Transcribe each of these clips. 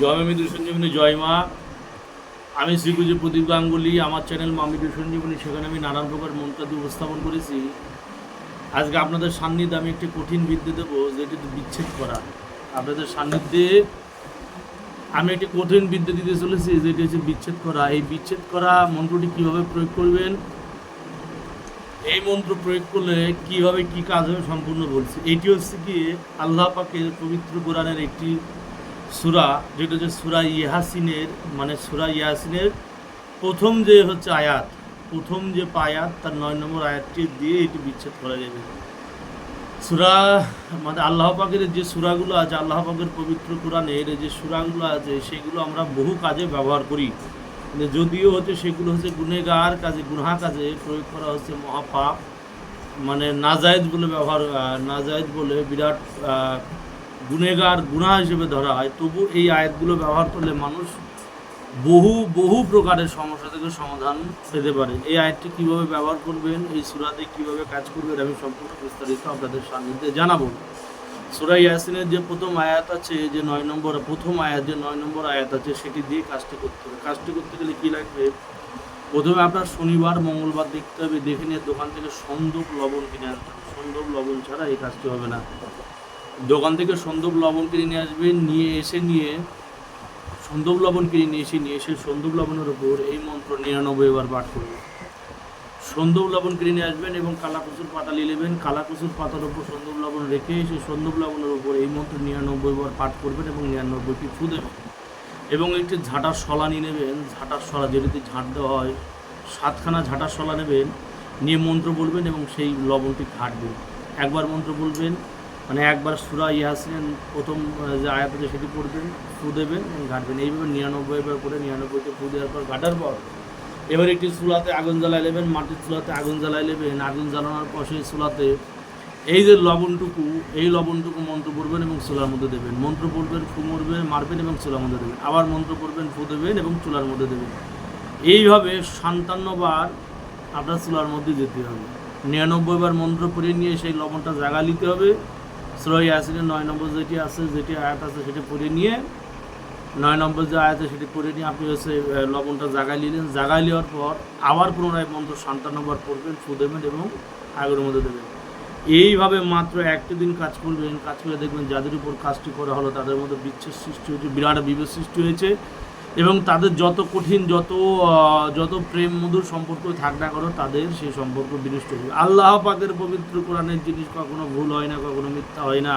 জয় মামিদু সঞ্জীবনী, জয় মা। আমি শ্রীগুজি প্রদীপ গাঙ্গুলি, আমার চ্যানেল মামিদু সঞ্জীবনী, সেখানে আমি নানান প্রকার মন্ত্রাদি উপস্থাপন করেছি। আজকে আপনাদের সান্নিধ্যে আমি একটি কঠিন বিদ্যে দেবো, যেটি বিচ্ছেদ করা। আপনাদের সান্নিধ্যে আমি একটি কঠিন বিদ্যে দিতে চলেছি, যেটি হচ্ছে বিচ্ছেদ করা। এই বিচ্ছেদ করা মন্ত্রটি কীভাবে প্রয়োগ করবেন? এই মন্ত্র প্রয়োগ করলে কীভাবে কী কাজ হবে সম্পূর্ণ বলছি। এটি হচ্ছে কি আল্লাহ পাকের পবিত্র কোরআনের একটি সুরা যেটা হচ্ছে সুরা ইয়াসিনের মানে সুরা ইয়াসিনের প্রথম যে হচ্ছে আয়াত প্রথম যে আয়াত তার নয় নম্বর আয়াতটি দিয়ে এটি বিচ্ছেদ করা যাবে। সুরা মানে আল্লাহ পাকের যে সুরাগুলো আছে আল্লাহ পাকের পবিত্র কোরআনের যে সুরাগুলো আছে সেগুলো আমরা বহু কাজে ব্যবহার করি। যদিও হচ্ছে সেগুলো হচ্ছে গুনেগার কাজে গুনহা কাজে প্রয়োগ করা হচ্ছে মহাপাপ মানে নাজায়েজ বলে ব্যবহার আহ, নাজায়েজ বলে বিরাট গুনেগার গুনাহ হিসেবে ধরা হয়, তবু এই আয়াতগুলো ব্যবহার করলে মানুষ বহু বহু প্রকারের সমস্যা থেকে সমাধান পেতে পারে। এই আয়াতটি কীভাবে ব্যবহার করবেন, এই সুরাতে কীভাবে কাজ করবেন আমি সম্পূর্ণ বিস্তারিত আপনাদের সান্নিধ্যে জানাব। সুরা ইয়াসিনের যে প্রথম আয়াত আছে, যে নয় নম্বর, প্রথম আয়াত, যে নয় নম্বর আয়াত আছে, সেটি দিয়ে কাজটি করতে হবে। কাজটি করতে গেলে কী লাগবে? প্রথমে আপনার শনিবার, মঙ্গলবার দেখতে হবে, দেখে নিয়ে দোকান থেকে সন্দুক লবণ কিনে আনতে হবে। সন্দুক লবণ ছাড়া এই কাজটি হবে না। দোকান থেকে সন্দুক লবণ কিনে নিয়ে আসবেন নিয়ে এসে নিয়ে, সন্দুক লবণ কিনে নিয়ে এসে নিয়ে এসে সন্দুক লবণের উপর এই মন্ত্র নিরানব্বই বার পাঠ করবেন সন্দুক লবণ কিনে নিয়ে আসবেন এবং কালাকুচুর পাতা নিয়ে নেবেন কালাকুচুর পাতার উপর সন্দুক লবণ রেখে সেই সন্দুক লবণের উপর এই মন্ত্র নিরানব্বই বার পাঠ করবেন এবং নিরানব্বইটি ফু দেবেন। এবং একটি ঝাঁটার শলা নিয়ে নেবেন, ঝাঁটার শলা যেটিতে ঝাঁট দেওয়া হয়, সাতখানা ঝাঁটার শলা নেবেন, নিয়ে মন্ত্র বলবেন এবং সেই লবণটি ঘাটবেন একবার মন্ত্র বলবেন মানে একবার সুরা ইয়াসিন প্রথম যে আয়াতে সেটি পড়বেন ফু দেবেন ঘাটবেন। এইভাবে নিরানব্বই বার করে নিরানব্বইতে ফু দেওয়ার পর ঘাটার পর এবার একটি চুলাতে আগুন জ্বালাই নেবেন, মাটির চুলাতে আগুন জ্বালাই নেবেন, আগুন জ্বালানোর পর সেই চুলাতে এই যে লবণটুকু, এই লবণটুকু মন্ত্র পড়বেন এবং চুলার মধ্যে দেবেন। মন্ত্র পড়বেন ফু মরবেন, মারবেন এবং চুলার মধ্যে দেবেন। আবার মন্ত্র পড়বেন ফু দেবেন এবং চুলার মধ্যে দেবেন। এইভাবে সান্তান্নবার আপনার চুলার মধ্যে যেতে হবে। নিরানব্বই বার মন্ত্র পড়ে নিয়ে সেই লবণটা জাগা নিতে হবে। শ্রয় আসিনের নয় নম্বর যেটি আছে, যেটি আয়াত আছে সেটি পড়ে নিয়ে, নয় নম্বর যে আয়াত সেটি পড়ে নিয়ে আপনি হচ্ছে লবণটা জাগাই নিলেন। জাগাই নেওয়ার পর আবার পুনরায় মন্ত্র সান্তান্নবার পড়বেন, ফু দেবেন এবং আগের মধ্যে দেবেন। এইভাবে মাত্র একটি দিন কাজ করবেন, কাজ করে দেখবেন যাদের উপর কাজটি করা হলো তাদের মধ্যে বিচ্ছেদ সৃষ্টি হয়েছে, বিরাট বিভেদ সৃষ্টি হয়েছে। এবং তাদের যত কঠিন, যত যত প্রেম মধুর সম্পর্ক থাক না করো তাদের সেই সম্পর্ক বিনষ্ট হবে আল্লাহ পাকের পবিত্র কোরআনের জিনিস কখনো ভুল হয় না, কখনো মিথ্যা হয় না।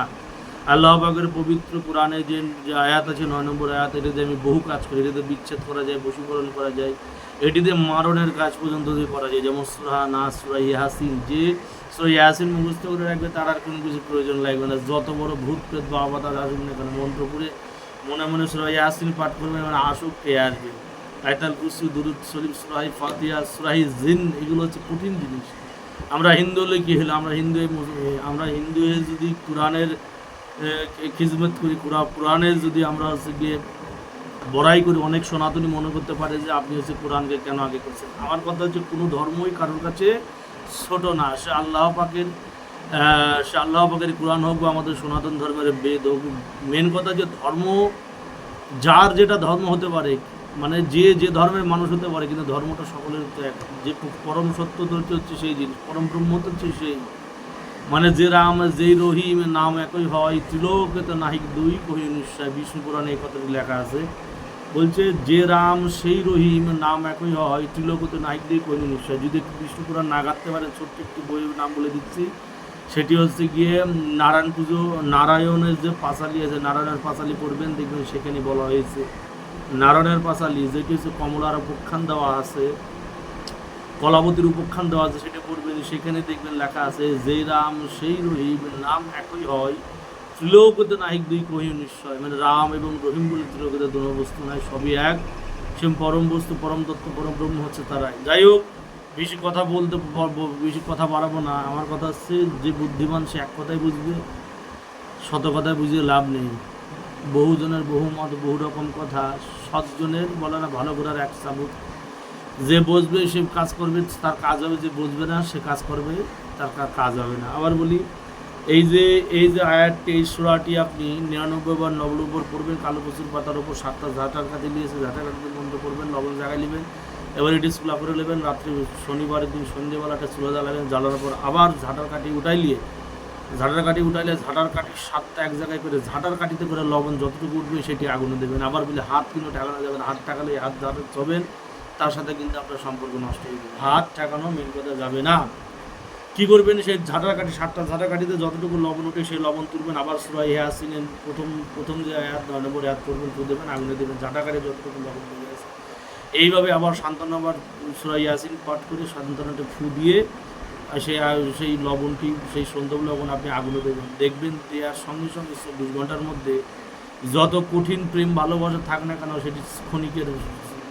আল্লাহ পাকের পবিত্র কোরআনে যে আয়াত আছে, নয় নম্বর আয়াত, এটাতে আমি বহু কাজ করি। এটাতে বিচ্ছেদ করা যায়, বশীকরণ করা যায়। এটিতে মারণের কাজ পর্যন্ত দিয়ে করা যায়, যেমন সুরা না, সুরা ইয়াসিন, যে সুরা ইয়াসিন মুখস্থ করে রাখবে, তার আর কোনো কিছু প্রয়োজন লাগবে না। যত বড় ভূত প্রেত বা আবাদার আসুক না কেন মন্ত্র করে মনে মনে সুরা ইয়াসিন পাঠ করবে মানে আসুক কে আসবে আয়তাল কুসু দুরুদ শরীফ, সুরাহি ফাতিয়া সুরাহি জিন, এগুলো হচ্ছে কঠিন জিনিস। আমরা হিন্দু হলে কী হলো? আমরা হিন্দু আমরা হিন্দু হয়ে যদি কোরআনের খিজমত করি কোরআ- কোরআনের যদি আমরা হচ্ছে গিয়ে বড়াই করি, অনেক সনাতনী মনে করতে পারে যে আপনি হচ্ছে কোরআনকে কেন আগে করছেন। আমার কথা হচ্ছে কোনো ধর্মই কারোর কাছে ছোট না। সে আল্লাহ পাকের আল্লাহ পাকের কোরআন হোক বা আমাদের সনাতন ধর্মের বেদ হোক মেন কথা যে ধর্ম, যার যেটা ধর্ম হতে পারে মানে যে যে ধর্মের মানুষ হতে পারে, কিন্তু ধর্মটা সকলের এক। যে পরম সত্য তো হচ্ছে সেই জিনিস, পরম ব্রহ্ম হচ্ছে সেই। মানে যে রাম, যেই রহিম, নাম একই হয় ত্রিলোকে নাহিক দুই কহি নিশ্চয়, বিষ্ণু পুরাণে এই কথাটি লেখা আছে। বলছে, যে রাম, সেই রহিম, নাম একই হয়, ত্রিলোকতে নাহিক দুই কহি নিশ্চয়। যদি বিষ্ণু পুরাণ না গাঁথতে পারেন ছোট্ট একটি বইয়ের নাম বলে দিচ্ছি। সেটি হচ্ছে গিয়ে নারায়ণ পুজো, নারায়ণের যে পাঁচালি আছে, নারায়ণের পাঁচালি পড়বেন, দেখবেন সেখানে বলা হয়েছে। নারায়ণের পাঁচালি যেটি হচ্ছে কমলার উপখ্যান দেওয়া আছে, কলাবতীর উপখ্যান দেওয়া আছে, সেটা পড়বেন, সেখানে দেখবেন লেখা আছে, যে রাম সেই রহিম, নাম একই হয়, ত্রিলোকতে নাহিক দুই কহি নিশ্চয়। মানে রাম এবং রহিম বলে ত্রিলোকতে দুনো বস্তু নাই, সবই এক। সে পরম বস্তু, পরম তত্ত্ব, পরম ব্রহ্ম হচ্ছে তারাই। যাই হোক বেশি কথা বলতে পারব বেশি কথা বাড়াবো না। আমার কথা হচ্ছে, যে বুদ্ধিমান সে এক কথাই বুঝবে, শত কথায় বুঝিয়ে লাভ নেই। বহুজনের বহু মত বহু রকম কথা সৎজনের বলে না ভালো করার এক সাবুত। যে বসবে, সে কাজ করবে, তার কাজ হবে, যে বসবে না, সে কাজ করবে, তার কাজ হবে না। আবার বলি, এই যে এই যে আয়াতটি, এই সুরাটি আপনি নিরানব্বই বার নবনব্বর পড়বেন, কালো কচুর পাতার উপর সাতটা কাছে নিয়েছে ঝাঁটার কাছে বন্ধ করবেন লবণ জায়গায় নেবেন। এবার এটি স্কুলা করে নেবেন রাত্রি শনিবারের দিন সন্ধ্যেবেলাটা চুলা জ্বালাবেন জ্বালানোর পর আবার ঝাঁটার কাঠি উঠাই নিয়ে, ঝাঁটার কাঠি উঠাইলে ঝাঁটার কাঠি সাতটা এক জায়গায় করে, ঝাঁটার কাঠিতে করে লবণ যতটুকু উঠবে সেটি আগুনে দেবেন। আবার বলে, হাত কিন্তু ঠেকানো যাবে না, হাত ঠেকালে হাত ঝাঁটা চবেন, তার সাথে কিন্তু আপনার সম্পর্ক নষ্ট হয়ে যাবে। হাত ঠেকানো মেন কথা যাবে না। কি করবেন, সেই ঝাঁটার কাঠি, সাতটা ঝাঁটার কাঠিতে যতটুকু লবণ ওঠে সেই লবণ তুলবেন, আবার সুরাই হ্যাঁ আসছিলেন প্রথম প্রথম যে হাত নম্বর হাত করবেন তুলে দেবেন, আগুনে দেবেন। ঝাঁটা কাঠি যতটুকু লবণ তুলে এইভাবে আবার শান্তন আবার সুরাই ইয়াসিন পাঠ করে শান্তনাটা ফু দিয়ে সেই সেই লবণটি, সেই সন্দব লবণ আপনি আগুনে দেবেন। দেখবেন দেওয়ার সঙ্গে সঙ্গে চব্বিশ ঘণ্টার মধ্যে যত কঠিন প্রেম ভালোবাসা থাক না কেন সেটি ক্ষণিকের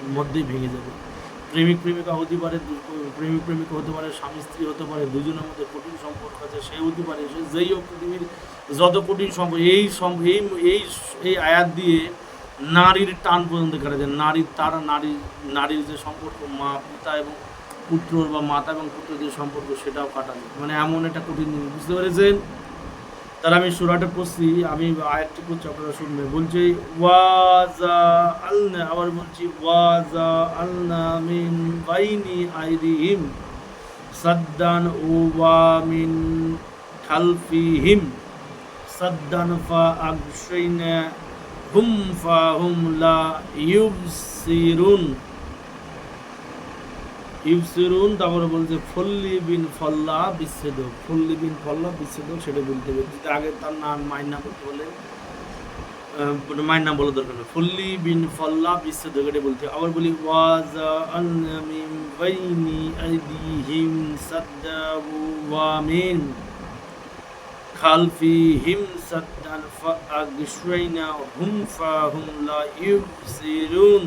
মধ্যেই ভেঙে যাবে। প্রেমিক প্রেমিকা হতে পারে প্রেমিক প্রেমিকা হতে পারে, স্বামী স্ত্রী হতে পারে, দুজনের মধ্যে কঠিন সম্পর্ক আছে, সে হতে পারে, সে যেই হোক পৃথিবীর যত কঠিন সম্পর্ক, এই সম- এই এই এই আয়াত দিয়ে নারীর টান পর্যন্ত কাটা যায় নারীর তারা নারী, নারীর যে সম্পর্ক, মা পিতা এবং পুত্র বা মাতা এবং পুত্রের যে সম্পর্ক, সেটাও কাটা যায় মানে এমন একটা কঠিন জিনিস বুঝতে পেরেছেন? তার আমি সুরাটা পড়ছি। আমি আয়াতটি পড়ছি, আপনারা শুনবে বলছি, ওয়াজা আলনা, আবার বলছি, ওয়াজা আলনা মিন বাইনি আইদিহিম সাদ্দান ওয়া মিন খালফিহিম সাদ্দান ফা আগশাইনা হুম ফা হুম লা ইউবসিরুন। ইউসিরুন তারপরে বলছে, ফল্লি বিন ফল্লা বিচ্ছেদ ফল্লি বিন ফল্লা বিচ্ছেদ সেটা বলতে হবে। যদি আগে তার নাম নাম বলতে বলে মায়ের নাম বলা দরকার ফল্লি বিন ফল্লা বিচ্ছেদ এটা বলতে। আবার বলি, ওয়াজা আলনা মিন বাইনি আইদিহিম সাদ্দাহু ওয়া মিন। খালফিহিম সাদ্দান ফাআগশাইনাহুম ফাহুম লা ইউবসিরুন।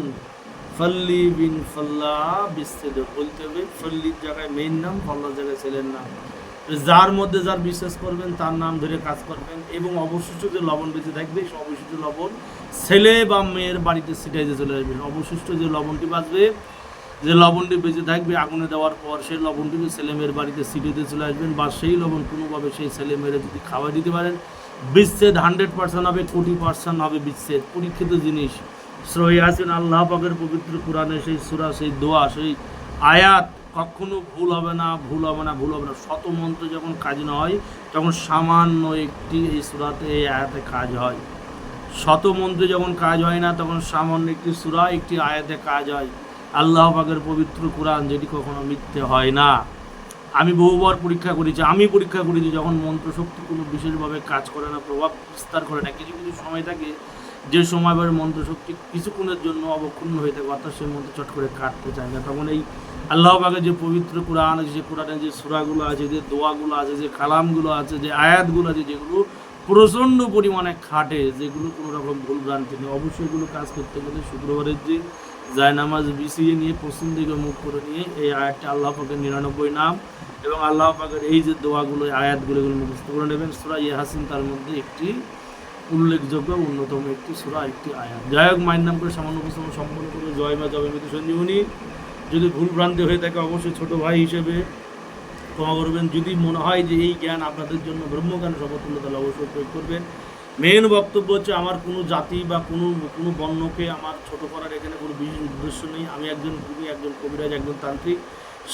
ফল্লি বিন ফল্লা বিচ্ছেদ বলতে হবে, ফল্লির জায়গায় মেইন নাম, ফল্লার জায়গায় ছেলের নাম। যার মধ্যে যার বিশ্বাস করবেন, তার নাম ধরে কাজ করবেন এবং অবশিষ্ট যে লবণ বেঁচে থাকবে, সেই অবশিষ্ট লবণ ছেলে বা মেয়ের বাড়িতে ছিটাইতে চলে আসবেন। অবশিষ্ট যে লবণটি বাঁচবে যে লবণটি বেঁচে থাকবে, আগুনে দেওয়ার পর সেই লবণটিকে ছেলে মেয়ের বাড়িতে ছিটিয়ে চলে আসবেন বা সেই লবণ কোনোভাবে সেই ছেলে মেয়েরা যদি খাওয়া দিতে পারেন, বিচ্ছেদ হান্ড্রেড পার্সেন্ট হবে, কোটি পার্সেন্ট হবে বিচ্ছেদ। পরীক্ষিত জিনিস। সহি আছেন আল্লাহ পাকের পবিত্র কোরআনে সেই সুরা, সেই দোয়া, সেই আয়াত কখনো ভুল হবে না, ভুল হবে না, ভুল হবে না। শত মন্ত্র যখন কাজ না হয়, তখন সামান্য একটি এই সুরাতে, এই আয়াতে কাজ হয়। শত মন্ত্রে যখন কাজ হয় না, তখন সামান্য একটি সুরা, একটি আয়াতে কাজ হয়। আল্লাহ পাকের পবিত্র কোরআন যেটি কখনো মিথ্যে হয় না। আমি বহুবার পরীক্ষা করেছি, আমি পরীক্ষা করেছি যখন মন্ত্রশক্তি কোনো বিশেষভাবে কাজ করে না, প্রভাব বিস্তার করে না, কিছু কিছু সময় থাকে যে সময় এবার মন্ত্রশক্তি কিছুক্ষণের জন্য অবক্ষুণ্ণ হয়ে থাকে, অর্থাৎ সেই মন্ত্র চট করে কাটতে চায় না। তখন এই আল্লাহ যে পবিত্র কোরআন আছে, যে কোরআনের যে সুরাগুলো আছে, যে দোয়াগুলো আছে, যে কালামগুলো আছে, যে আয়াতগুলো আছে, যেগুলো প্রচণ্ড পরিমাণে খাটে, যেগুলো কোনো রকম ভুল ভ্রান্তি নেই। অবশ্যই এগুলো কাজ করতে গেলে শুক্রবারের দিন জায়নামাজ বিছিয়ে নিয়ে পশ্চিম দিকে মুখ করে নিয়ে এই আয়াতটা আল্লাহ পাকের নিরানব্বই নাম এবং আল্লাহ পাকের এই যে দোয়াগুলো আয়াতগুলো এগুলো মুখস্থ করে নেবেন। সুরা ইয়াহাসিন তার মধ্যে একটি উল্লেখযোগ্য অন্যতম একটি সুরা, একটি আয়াত। যাই হোক, মায়ের নাম করে সামান্য উপস্থাপন সম্পন্ন করে জয় মা জয় মৃত সঞ্জীবনী। যদি ভুল ভ্রান্তি হয়ে থাকে, অবশ্যই ছোট ভাই হিসেবে ক্ষমা করবেন। যদি মনে হয় যে এই জ্ঞান আপনাদের জন্য ব্রহ্মজ্ঞান সমতুল্য তাহলে অবশ্যই প্রয়োগ করবেন। মেন বক্তব্য হচ্ছে আমার কোনো জাতি বা কোনো কোনো বর্ণকে আমার ছোট করার এখানে কোনো বিশেষ উদ্দেশ্য নেই। আমি একজন গুণী একজন কবিরাজ, একজন তান্ত্রিক।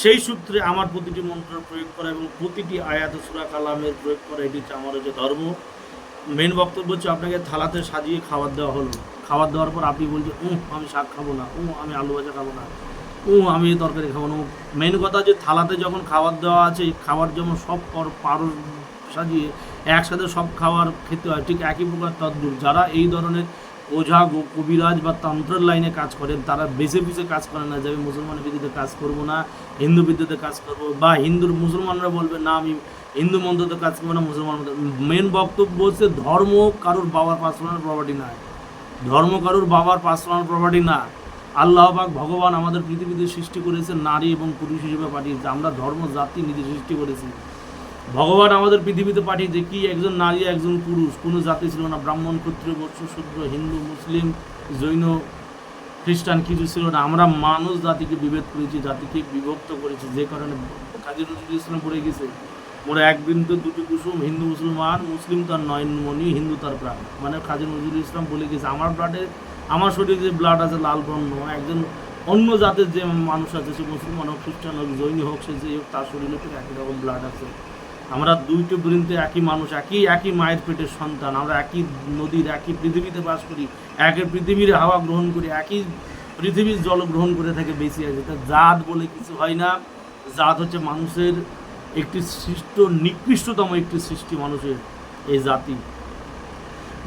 সেই সূত্রে আমার প্রতিটি মন্ত্র প্রয়োগ করা এবং প্রতিটি আয়াত সুরা কালামের প্রয়োগ করা, এটি হচ্ছে আমার যে ধর্ম। মেন বক্তব্য হচ্ছে আপনাকে থালাতে সাজিয়ে খাবার দেওয়া হলো। খাবার দেওয়ার পর আপনি বলছেন উ আমি শাক খাব না। উ আমি আলু ভাজা খাব না। ও আমি তরকারি খাব না। মেন কথা যে থালাতে যখন খাবার দেওয়া আছে খাবার যেমন সব পারো সাজিয়ে একসাথে সব খাওয়ার খেতে হয়। ঠিক একই প্রকার তদ্দুর যারা এই ধরনের ওঝা কবিরাজ বা তন্ত্রের লাইনে কাজ করেন, তারা বেছে বেছে কাজ করে না যে, আমি মুসলমান বিদ্যুতে কাজ করব না, হিন্দু বিদ্যুতে কাজ করব বা হিন্দুর মুসলমানরা বলবে, না, আমি হিন্দু মন্ত্রতে কাজ করব না, মুসলমান মেন বক্তব্য হচ্ছে, ধর্ম কারোর বাবার পার্সোনাল প্রপার্টি নয় ধর্ম কারোর বাবার পার্সোনাল প্রপার্টি না। আল্লাহ পাক ভগবান আমাদের পৃথিবীতে সৃষ্টি করেছে নারী এবং পুরুষ হিসেবে পাঠিয়েছে। আমরা ধর্ম, জাতি নিজে সৃষ্টি করেছি। ভগবান আমাদের পৃথিবীতে পাঠিয়েছে কি একজন নারী, একজন পুরুষ, কোনো জাতি ছিল না, ব্রাহ্মণ, ক্ষত্রিয় বৎস শূদ্র হিন্দু, মুসলিম, জৈন, খ্রিস্টান, কিছু ছিল না। আমরা মানুষ জাতিকে বিভেদ করেছি, জাতিকে বিভক্ত করেছি, যে কারণে কাজী নজরুল ইসলাম পড়ে গেছে, মোর এক বিন্দু, দুটি কুসুম, হিন্দু, মুসলমান, মুসলিম তার নয়নমণি হিন্দু তার প্রাণ। মানে কাজী নজরুল ইসলাম বলে গেছে, আমার ব্লাডে আমার শরীরে যে ব্লাড আছে, লাল বর্ণ, একজন অন্য জাতের যে মানুষ আছে, সে মুসলমান হোক, খ্রিস্টান হোক, জৈন হোক, সে যে হোক, তার শরীরে তো একই রকম ব্লাড আছে। আমরা দুইটো বৃন্তে একই মানুষ, একই একই মায়ের পেটের সন্তান, আমরা একই নদীর, একই পৃথিবীতে বাস করি একই পৃথিবীর হাওয়া গ্রহণ করি, একই পৃথিবীর জল গ্রহণ করে থাকে বেশি আছে। তা জাত বলে কিছু হয় না। জাত হচ্ছে মানুষের একটি সৃষ্ট, নিকৃষ্টতম একটি সৃষ্টি মানুষের এই জাতি।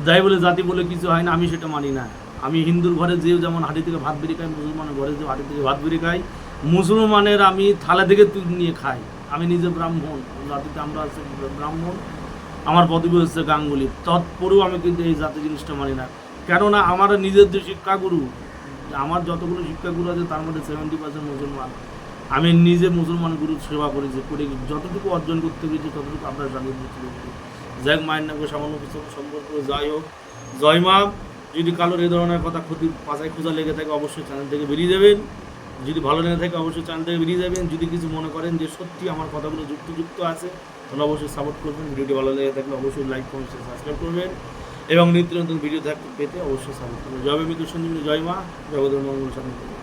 যাই বলে জাতি বলে কিছু হয় না, আমি সেটা মানি না। আমি হিন্দুর ঘরে যে যেমন হাঁড়ি থেকে ভাত বেরিয়ে খাই, মুসলমানের ঘরে যে হাঁড়ি থেকে ভাত বেরিয়ে খাই মুসলমানের আমি থালা থেকে নিয়ে খাই। আমি নিজে ব্রাহ্মণ, জাতিতে আমরা আছি ব্রাহ্মণ। আমার পদবী হচ্ছে গাঙ্গুলি। তৎপরেও আমি কিন্তু এই জাতি জিনিসটা মানি না। কেননা আমার নিজের যে শিক্ষাগুরু, আমার যতগুলো শিক্ষাগুরু আছে, তার মধ্যে সেভেন্টি পার্সেন্ট মুসলমান। আমি নিজে মুসলমান গুরু সেবা করেছি, করে যতটুকু অর্জন করতে পেরেছি, ততটুকু আপনার জানিয়ে দিতে পেরেছি। যাই হোক, মায়ের নামকে সামান্য কিছু সম্পর্ক, যাই হোক। জয় মা, যদি কালোর এই ধরনের কথা ক্ষতি, পাশায় খোঁজা লেগে থাকে, অবশ্যই চ্যানেল থেকে বেরিয়ে যাবেন। যদি ভালো লেগে থাকে অবশ্যই চ্যানেল থেকে বেরিয়ে যাবেন। যদি কিছু মনে করেন যে সত্যি আমার কথাগুলো যুক্তিযুক্ত আছে, তাহলে অবশ্যই সাপোর্ট করবেন। ভিডিওটি ভালো লেগে থাকলে অবশ্যই লাইক কমেন্ট সাবস্ক্রাইব করবেন। এবং নিত্য নতুন ভিডিও থাকতে পেতে অবশ্যই সাপোর্ট করবেন। জয় মিত্র সঞ্জীবনী, জয় মা জগদের মঙ্গল সাধন করবেন